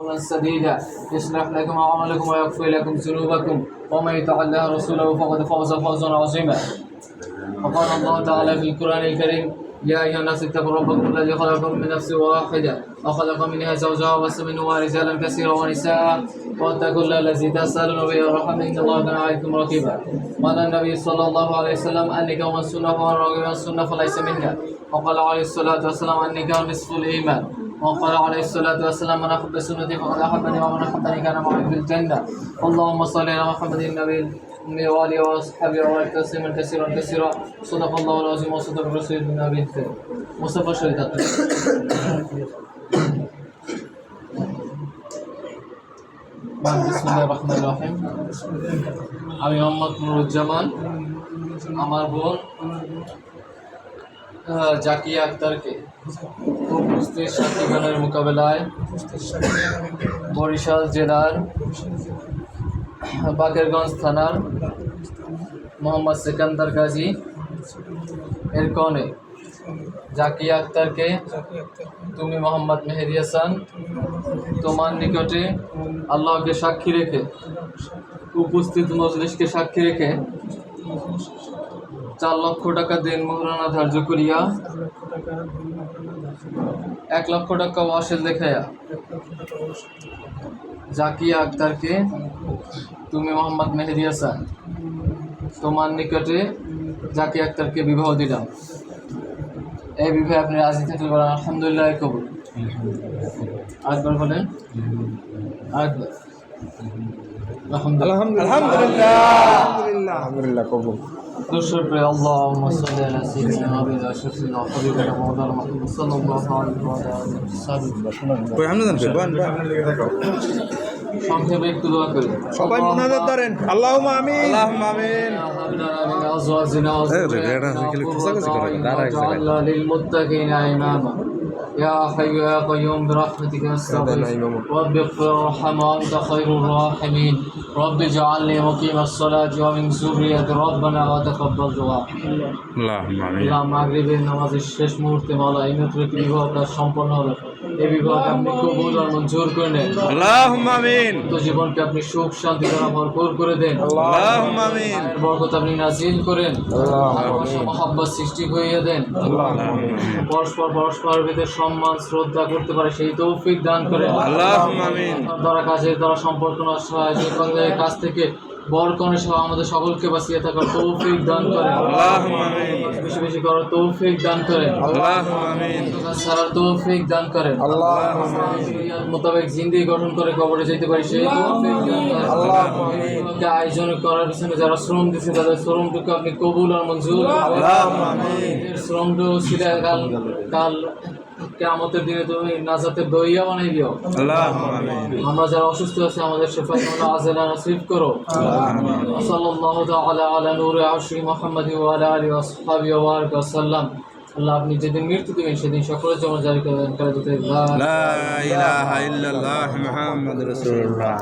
قولا سديدا. يصلح لكم أعمالكم ويغفر لكم ذنوبكم. ومن يطع الله ورسوله فقد فاز فوزا عظيما. وقال الله تعالى في القرآن الكريم يا أيها الناس اتقوا ربكم الذي خلقكم من نفس واحدة وخلق منها زوجها وبث منهما رجالا كثيرا ونساء. واتقوا الله الذي تسألون به والرحم إن الله كان عليكم رقيبا. قال النبي صلى الله عليه وسلم انك ومن سنة ومن رغب عن السنة فليس منا وقال عليه الصلاة والسلام انك نصف الإيمان. وقال عليه الصلاة والسلام من أحب سنتي فقد أحبني ومن أحبني كان معي في الجنة اللهم صل على محمد النبي الأمي وآله وأصحابه وبارك تسليما كثيرا كثيرا صدق الله العظيم وصدق رسول النبي الكريم مصطفى شهيد বিসমুল্লাহ রহমান রহিম আমি মোহাম্মদ নুরুজ্জামান আমার বোন আহ, জাকিয়া আক্তারকে উপস্থিত সাথীগণের মোকাবেলায় বরিশাল জেলার বাকেরগঞ্জ থানার মোহাম্মদ সেকান্দার গাজী এর কনে জাকিয়া আক্তারকে তুমি মোহাম্মদ মেহেদি হাসান তোমার নিকটে আল্লাহকে সাক্ষী রেখে উপস্থিত মজলিসকে সাক্ষী রেখে চার লক্ষ টাকা দেন মোহরানা ধার্য করিয়া। এক লক্ষ টাকা ওয়াসেল দেখাইয়া। জাকিয়া আক্তারকে তুমি মোহাম্মদ মেহেদি হাসান তোমার নিকটে জাকিয়া আক্তারকে বিবাহ দিলাম। এই বিবাহে আপনি রাজি থাকলে বলেন আলহামদুলিল্লাহ কবুল। আরেকবার বলেন। আরেকবার। আলহামদুলিল্লাহ। আলহামদুলিল্লাহ। আলহামদুলিল্লাহ কবুল। نشر اللهم صل على سيدنا نبينا شفينا وحبيبنا مولانا محمد صلى الله عليه وعلى اله وصحبه কই আপনি জানতে বলেন সংক্ষেপে একটু দোয়া করি সবাই মুনাজাত ধরেন আল্লাহুম্মা আমিন আল্লাহুম্মা আমিন أزواجنا وذرياتنا واجعلنا للمتقين إماما يا حي يا قيوم برحمتك نستغيث رب اغفر وارحم وأنت خير الراحمين رب اجعلني مقيم الصلاة ومن ذريتي ربنا وتقبل دعاء আল্লাহুম্মা আমিন আল্লাহ মাগরিবের নামাজের শেষ মুহূর্তে মালা এই মাত্র একটি বিবাহটা সম্পন্ন হলো এই বিবাহকে আপনি কবুল আর মঞ্জুর করে নেন। আল্লাহুম্মা আমিন। তো জীবনকে আপনি সুখ শান্তি দ্বারা ভরপুর করে দেন। আল্লাহুম্মা আমিন। বরকত আপনি নাজিল করেন। মহাব্বত সৃষ্টি করিয়ে দেন। পরস্পর পরস্পরের ভিতরে সম্মান শ্রদ্ধা করতে পারে সেই তৌফিক দান করেন। আল্লাহুম্মা আমিন। দ্বারা কাজের দ্বারা সম্পর্ক নষ্ট হয় যে কাছ থেকে বরকনে সহ আমাদের সকলকে বাঁচিয়ে থাকার তৌফিক দান করেন। বেশি বেশি করার তৌফিক দান করেন। আমিন। তৌফিক দান করেন। মোতাবেক জিন্দি গঠন করে কবরে যেতে পারি সেই তৌফিক দান করেন। আয়োজন করার পিছনে যারা শ্রম দিচ্ছে তাদের শ্রমটুকু আপনি কবুল আর মঞ্জুর শ্রমটুকু কাল কাল কেমতের দিনে তুমি নাজাতে দইয়া বানাই দিও। আমরা যারা অসুস্থ আছি আমাদের শেফা আজেলা নসিব করো। সাল্লাল্লাহু তাআলা আলা নূরে আরশি মুহাম্মদ ওয়া আলা আলিহি ওয়া সাহবিহি ওয়া বারাকা ওয়াসাল্লাম আল্লাহ আপনি যেদিন মৃত্যু দেবেন সেদিন সকলের জন্য জারি করে দেন। কালে লা ইলাহা ইল্লাল্লাহ মুহাম্মাদুর রাসূলুল্লাহ।